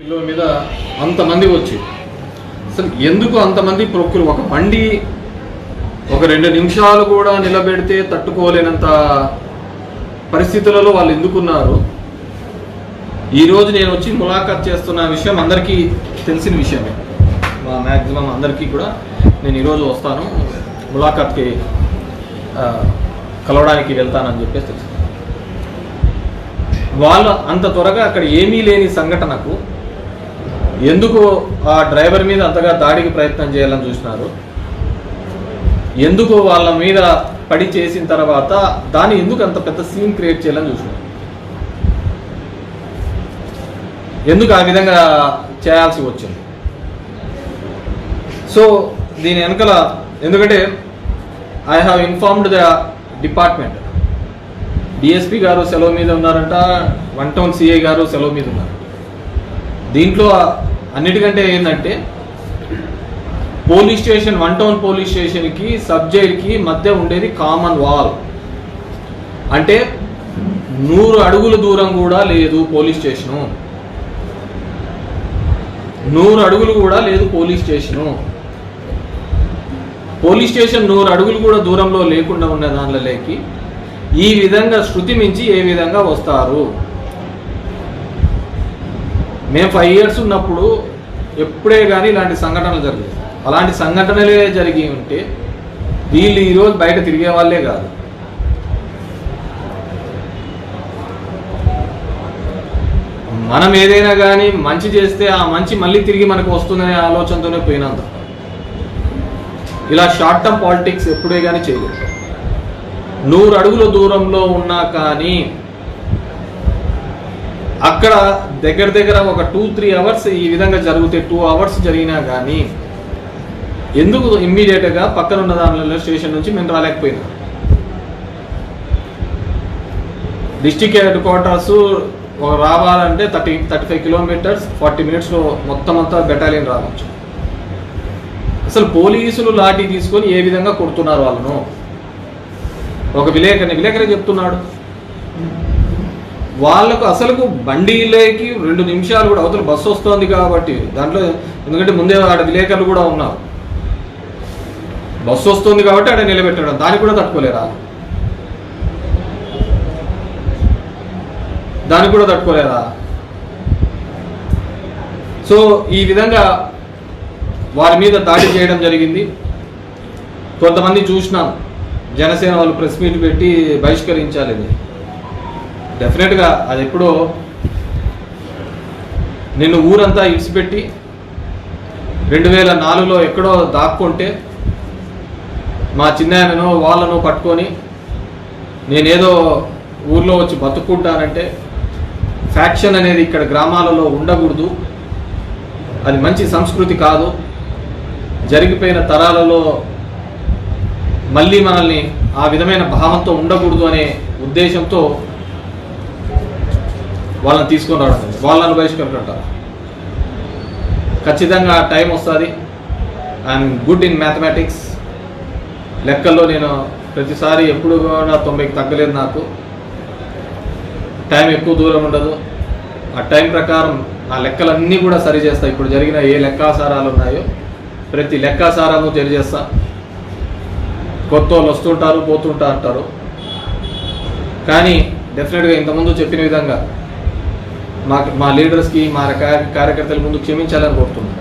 పిల్లల మీద అంతమంది వచ్చి అసలు ఎందుకు అంతమంది ప్రొక్కులు? ఒక బండి ఒక రెండు నిమిషాలు కూడా నిలబెడితే తట్టుకోలేనంత పరిస్థితులలో వాళ్ళు ఎందుకున్నారు? ఈరోజు నేను వచ్చి ములాఖాత్ చేస్తున్న విషయం అందరికీ తెలిసిన విషయమే. మా మ్యాక్సిమం అందరికీ కూడా నేను ఈరోజు వస్తాను. ములాఖాత్కి కలవడానికి వెళ్తానని చెప్పేసి తెలుసు. వాళ్ళు అంత త్వరగా అక్కడ ఏమీ లేని సంఘటనకు ఎందుకు ఆ డ్రైవర్ మీద అంతగా దాడికి ప్రయత్నం చేయాలని చూసినారు? ఎందుకు వాళ్ళ మీద పడి చేసిన తర్వాత దాన్ని ఎందుకు అంత పెద్ద సీన్ క్రియేట్ చేయాలని చూసినారు? ఎందుకు ఆ విధంగా చేయాల్సి వచ్చింది? సో దీని వెనకల ఎందుకంటే I have informed the department DSP గారు సెలవు మీద ఉన్నారంట వన్ టౌన్ సిఐ గారు సెలవు మీద ఉన్నారు దీంట్లో అన్నిటికంటే ఏంటంటే police station one town police స్టేషన్కి సబ్ జైలుకి మధ్య ఉండేది కామన్ వాల్. అంటే నూరు అడుగుల దూరం కూడా లేదు పోలీస్ స్టేషను. నూరు అడుగులు కూడా లేదు పోలీస్ స్టేషను. పోలీస్ స్టేషన్ నూరు అడుగులు కూడా దూరంలో లేకుండా ఉన్న దానిలోకి ఈ విధంగా శృతి మించి ఏ విధంగా వస్తారు? మేము ఫైవ్ ఇయర్స్ ఉన్నప్పుడు ఎప్పుడే కానీ ఇలాంటి సంఘటనలు జరగలేదు అలాంటి సంఘటనలే జరిగి ఉంటే వీళ్ళు ఈరోజు బయట తిరిగే వాళ్ళే కాదు. మనం ఏదైనా కానీ మంచి చేస్తే ఆ మంచి మళ్ళీ తిరిగి మనకు వస్తుందనే ఆలోచనతోనే పోయినంత ఇలా షార్ట్ టర్మ్ పాలిటిక్స్ ఎప్పుడే కానీ చేయలేదు. నూరు అడుగుల దూరంలో ఉన్నా కానీ అక్కడ దగ్గర దగ్గర ఒక టూ త్రీ అవర్స్ ఈ విధంగా జరిగితే టూ అవర్స్ జరిగినా కానీ ఎందుకు ఇమ్మీడియట్గా పక్కన ఉన్న దానిలో స్టేషన్ నుంచి మేము రాలేకపోయినా? డిస్టిక్ హెడ్ క్వార్టర్స్ రావాలంటే thirty thirty five kilometres forty మినిట్స్లో మొత్తం అంతా బెటాలియన్ రావచ్చు. అసలు పోలీసులు లాఠీ తీసుకొని ఏ విధంగా కొడుతున్నారు వాళ్ళను? ఒక విలేకరిని విలేకరి చెప్తున్నాడు. వాళ్ళకు అసలుకు బండిలోకి రెండు నిమిషాలు కూడా అవతల బస్సు వస్తోంది కాబట్టి దాంట్లో ఎందుకంటే ముందే ఆడ విలేకరులు కూడా ఉన్నారు. బస్సు వస్తుంది కాబట్టి ఆడ నిలబెట్టడం దానికి కూడా తట్టుకోలేరా? దానికి కూడా తట్టుకోలేరా? సో ఈ విధంగా వారి మీద దాడి చేయడం జరిగింది. కొంతమంది చూసినాను జనసేన వాళ్ళు ప్రెస్ మీట్ పెట్టి బహిష్కరించాలి డెఫినెట్గా అది ఎప్పుడో నిన్ను ఊరంతా ఇడిచిపెట్టి రెండు వేల నాలుగులో ఎక్కడో దాక్కుంటే మా చిన్నాయనను వాళ్ళను పట్టుకొని నేనేదో ఊర్లో వచ్చి బతుక్కుంటానంటే ఫ్యాక్షన్ అనేది ఇక్కడ గ్రామాలలో ఉండకూడదు. అది మంచి సంస్కృతి కాదు. జరిగిపోయిన తరాలలో మళ్ళీ మనల్ని ఆ విధమైన భావంతో ఉండకూడదు అనే ఉద్దేశంతో వాళ్ళని తీసుకొని రావడం జరిగింది. వాళ్ళని బహిష్కరించారు ఖచ్చితంగా టైం వస్తుంది. ఐఎమ్ గుడ్ ఇన్ మ్యాథమెటిక్స్ లెక్కల్లో నేను ప్రతిసారి ఎప్పుడు కూడా తొంభైకి తగ్గలేదు నాకు. టైం ఎక్కువ దూరం ఉండదు. ఆ టైం ప్రకారం నా లెక్కలన్నీ కూడా సరి చేస్తా. ఇప్పుడు జరిగిన ఏ లెక్కాసారాలు ఉన్నాయో ప్రతి లెక్కాసారాలు తెలియజేస్తా. కొత్త వాళ్ళు వస్తుంటారు పోతుంటా అంటారు. కానీ డెఫినెట్గా ఇంతకుముందు చెప్పిన విధంగా మా మా లీడర్స్కి మా కార్యకర్తల ముందు క్షమించాలని కోరుతున్నాను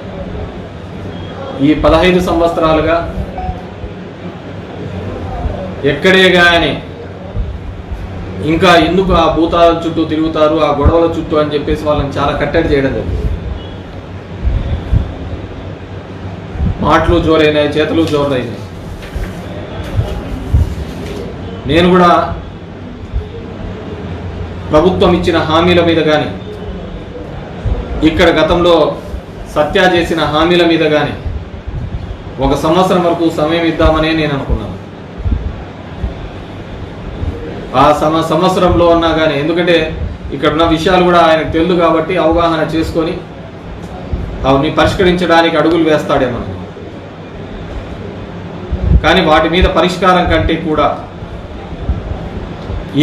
ఈ పదహైదు సంవత్సరాలుగా ఎక్కడే కానీ ఇంకా ఎందుకు ఆ భూతాల చుట్టూ తిరుగుతారు ఆ గొడవల చుట్టూ అని చెప్పేసి వాళ్ళని చాలా కట్టడి చేయడం జరిగింది. మాటలు జోరైనాయి చేతులు జోరైనాయి. నేను కూడా ప్రభుత్వం ఇచ్చిన హామీల మీద కానీ ఇక్కడ గతంలో సత్య చేసిన హామీల మీద కానీ ఒక సంవత్సరం వరకు సమయం ఇద్దామనే నేను అనుకున్నాను. ఆ సమ సంవత్సరంలో ఉన్నా కానీ ఎందుకంటే ఇక్కడ ఉన్న విషయాలు కూడా ఆయనకు తెలుదు కాబట్టి అవగాహన చేసుకొని అవన్నీ పరిష్కరించడానికి అడుగులు వేస్తాడేమో. కానీ వాటి మీద పరిష్కారం కంటే కూడా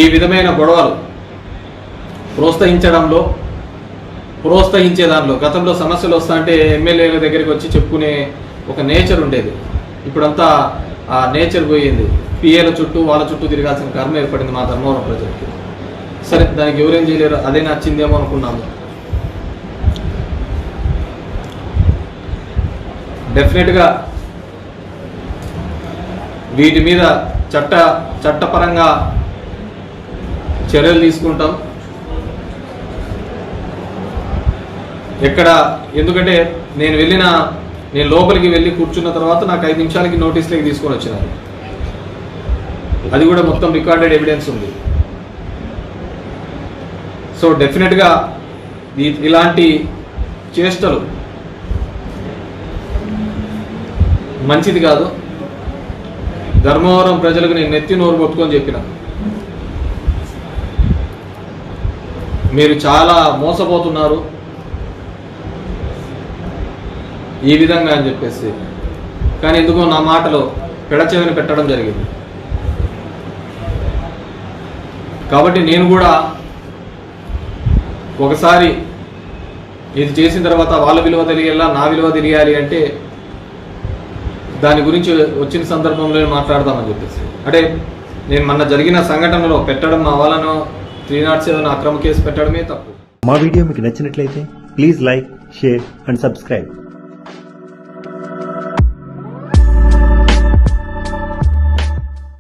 ఈ విధమైన గొడవలు ప్రోత్సహించడంలో ప్రోత్సహించే దానిలో గతంలో సమస్యలు వస్తాయంటే ఎమ్మెల్యేల దగ్గరికి వచ్చి చెప్పుకునే ఒక నేచర్ ఉండేది. ఇప్పుడంతా ఆ నేచర్ పోయింది. పిఏల చుట్టూ వాళ్ళ చుట్టూ తిరగాల్సిన కర్మ ఏర్పడింది మా ధర్మవరం ప్రజలకి. సరే దానికి ఎవరేం చేయలేరు? అదే నచ్చిందేమో అనుకున్నాము. డెఫినెట్గా వీటి మీద చట్ట చట్టపరంగా చర్యలు తీసుకుంటాం. ఎక్కడ? ఎందుకంటే నేను వెళ్ళిన నేను లోపలికి వెళ్ళి కూర్చున్న తర్వాత నాకు ఐదు నిమిషాలకి నోటీస్లోకి తీసుకొని వచ్చినారు. అది కూడా మొత్తం రికార్డెడ్ ఎవిడెన్స్ ఉంది. సో డెఫినెట్గా ఇలాంటి చేష్టలు మంచిది కాదు. ధర్మవరం ప్రజలకు నేను నెత్తి నోరు కొట్టుకొని చెప్పిన. మీరు చాలా మోసపోతున్నారు. ఈ విధంగా అని చెప్పేసి. కానీ ఎందుకో నా మాటలో పెడచెవిని పెట్టడం జరిగింది. కాబట్టి నేను కూడా ఒకసారి ఇది చేసిన తర్వాత వాళ్ళ విలువ తెలియాలా నా విలువ తెలియాలి అంటే దాని గురించి వచ్చిన సందర్భంలో మాట్లాడదామని చెప్పేసి. అంటే నేను మొన్న జరిగిన సంఘటనలో పెట్టడం మా వాళ్ళను త్రీ నాట్ సెవెన్ అక్రమ కేసు పెట్టడమే తప్పు. మా వీడియో మీకు నచ్చినట్లయితే please like share and subscribe.